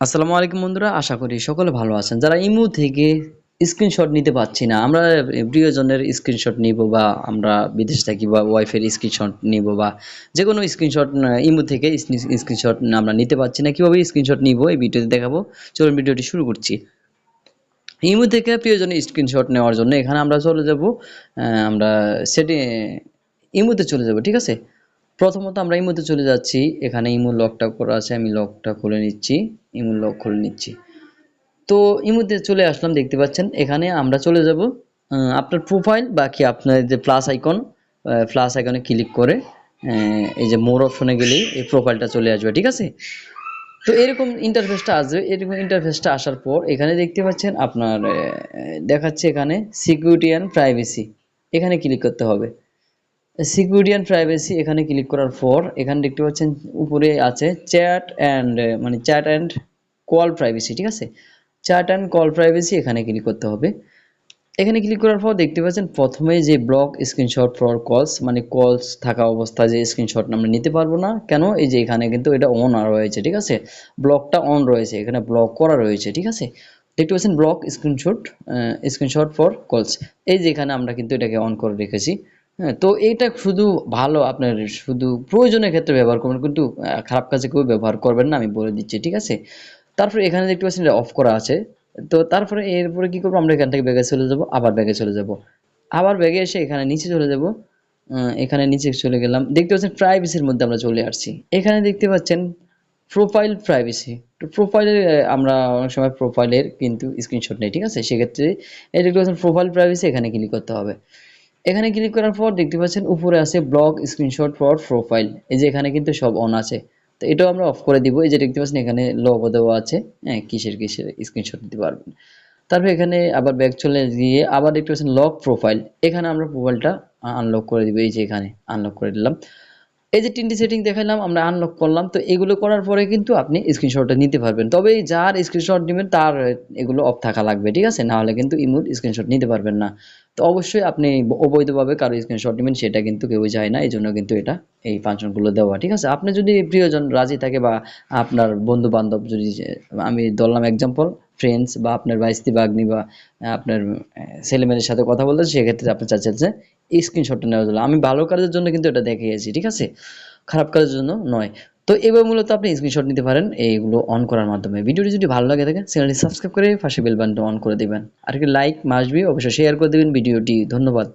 আসসালামু আলাইকুম বন্ধুরা, আশা করি সকলে ভালো আছেন। যারা ইমো থেকে স্ক্রিনশট নিতে পারছি না, আমরা প্রিয়জনের স্ক্রিনশট নিব বা আমরা বিদেশ থাকি বা ওয়াইফের স্ক্রিনশট নিব বা যে কোনো স্ক্রিনশট ইমো থেকে স্ক্রিনশট আমরা নিতে পারছি না, কীভাবে স্ক্রিনশট নিব এই ভিডিওতে দেখাবো। চলুন ভিডিওটি শুরু করছি। ইমো থেকে প্রিয়জনের স্ক্রিনশট নেওয়ার জন্য এখানে আমরা চলে যাব আমরা সেটি ইমোতে চলে যাব, ঠিক আছে? প্রথমত আমরা ইমোতে চলে যাচ্ছি। এখানে ইমো লকটা করা আছে, আমি লকটা খুলে নিচ্ছি। ইমো লক খুলে নিচ্ছি। তো ইমোতে চলে আসলাম, দেখতে পাচ্ছেন। এখানে আমরা চলে যাব আপনার প্রোফাইল বাকি আপনার যে প্লাস আইকন প্লাস আইকনে ক্লিক করে এই যে মোর অপশনে গেলেই এই প্রোফাইলটা চলে আসবে, ঠিক আছে? তো এরকম ইন্টারফেসটা আসবে। এরকম ইন্টারফেসটা আসার পর এখানে দেখতে পাচ্ছেন আপনার দেখাচ্ছে এখানে সিকিউরিটি অ্যান্ড প্রাইভেসি এখানে ক্লিক করতে হবে। সিকিউরিটি অ্যান্ড প্রাইভেসি এখানে ক্লিক করার পর, এখানে দেখতে পাচ্ছেন উপরে আছে চ্যাট অ্যান্ড মানে চ্যাট অ্যান্ড কল প্রাইভেসি ঠিক আছে? চ্যাট অ্যান্ড কল প্রাইভেসি এখানে ক্লিক করতে হবে। এখানে ক্লিক করার পর দেখতে পাচ্ছেন প্রথমে যে ব্লক স্ক্রিনশট ফর কলস মানে কলস থাকা অবস্থায় যে স্ক্রিনশট আমরা নিতে পারব না। কেন? এই যে এখানে কিন্তু এটা অন রয়েছে, ঠিক আছে? ব্লকটা অন রয়েছে, এখানে ব্লক করা রয়েছে, ঠিক আছে? দেখতে পাচ্ছেন ব্লক স্ক্রিনশট স্ক্রিনশট ফর কলস এই যে এখানে আমরা কিন্তু এটাকে অন করে রেখেছি। হ্যাঁ তো এইটা শুধু ভালো, আপনার শুধু প্রয়োজনের ক্ষেত্রে ব্যবহার করবেন, কিন্তু খারাপ কাজে কেউ ব্যবহার করবেন না, আমি বলে দিচ্ছি, ঠিক আছে? তারপরে এখানে দেখতে পাচ্ছেন অফ করা আছে। তো তারপরে এরপরে কি করব, আমরা এখান থেকে ব্যাগে চলে যাব, আবার ব্যাগে চলে যাব। আবার ব্যাগে এসে এখানে নিচে চলে যাব। এখানে নিচে চলে গেলাম। দেখতে পাচ্ছেন প্রাইভেসির মধ্যে আমরা চলে আসছি। এখানে দেখতে পাচ্ছেন প্রোফাইল প্রাইভেসি তো প্রোফাইলের আমরা অনেক সময় প্রোফাইলের কিন্তু স্ক্রিনশট নেই, ঠিক আছে? সেক্ষেত্রে এই দেখতে পাচ্ছেন প্রোফাইল প্রাইভেসি এখানে ক্লিক করতে হবে। এখানে ক্লিক করার পর দেখতে পাচ্ছেন উপরে আছে ব্লক স্ক্রিনশট ফর প্রোফাইল এই যে এখানে কিন্তু সব অন আছে। তো এটাও আমরা অফ করে দিব। এই যে দেখতে পাচ্ছেন এখানে লোগো দেওয়া আছে। হ্যাঁ কিসের কিসের স্ক্রিনশট দিতে পারবেন। তারপর এখানে আবার ব্যাক চলে গিয়ে আবার দেখতে পাচ্ছেন লক প্রোফাইল এখানে আমরা প্রোফাইলটা আনলক করে দিব। এই যে এখানে আনলক করে দিলাম। এই যে তিনটি সেটিং দেখালাম, আমরা আনলক করলাম, তো এগুলো করার পরে কিন্তু আপনি স্ক্রিনশটটা নিতে পারবেন। তবে যার স্ক্রিনশট নেবেন, তার এগুলো অফ থাকা লাগবে, ঠিক আছে? না হলে কিন্তু ইমোর স্ক্রিনশট নিতে পারবেন না। তো অবশ্যই আপনি অবৈধভাবে কারও স্ক্রিনশট নেবেন, সেটা কিন্তু কেউ যায় না এই জন্য কিন্তু এটা এই ফাংশনগুলো দেওয়া, ঠিক আছে? আপনি যদি প্রিয়জন রাজি থাকে বা আপনার বন্ধু বান্ধব যদি আমি ধরলাম এক্সাম্পল ফ্রেন্ডস বা আপনার ভাইস্তি বাগ্নি বা আপনার ছেলেমেয়েদের সাথে কথা বলতে, সেক্ষেত্রে আপনি চাচ্ছেন যে স্ক্রিনশটটা নেওয়া যাবে আমি ভালো কাজের জন্য কিন্তু এটা দেখিয়েছি, ঠিক আছে? খারাপ কাজের জন্য নয়। তো এবার মূলত আপনি স্ক্রিনশট নিতে পারেন, এইগুলো অন করার মাধ্যমে। ভিডিওটি যদি ভালো লাগে থাকে চ্যানেলটি সাবস্ক্রাইব করে পাশে বেল অন করে দেবেন। আর কি লাইক মাসবি অবশ্যই শেয়ার করে দেবেন ভিডিওটি। ধন্যবাদ।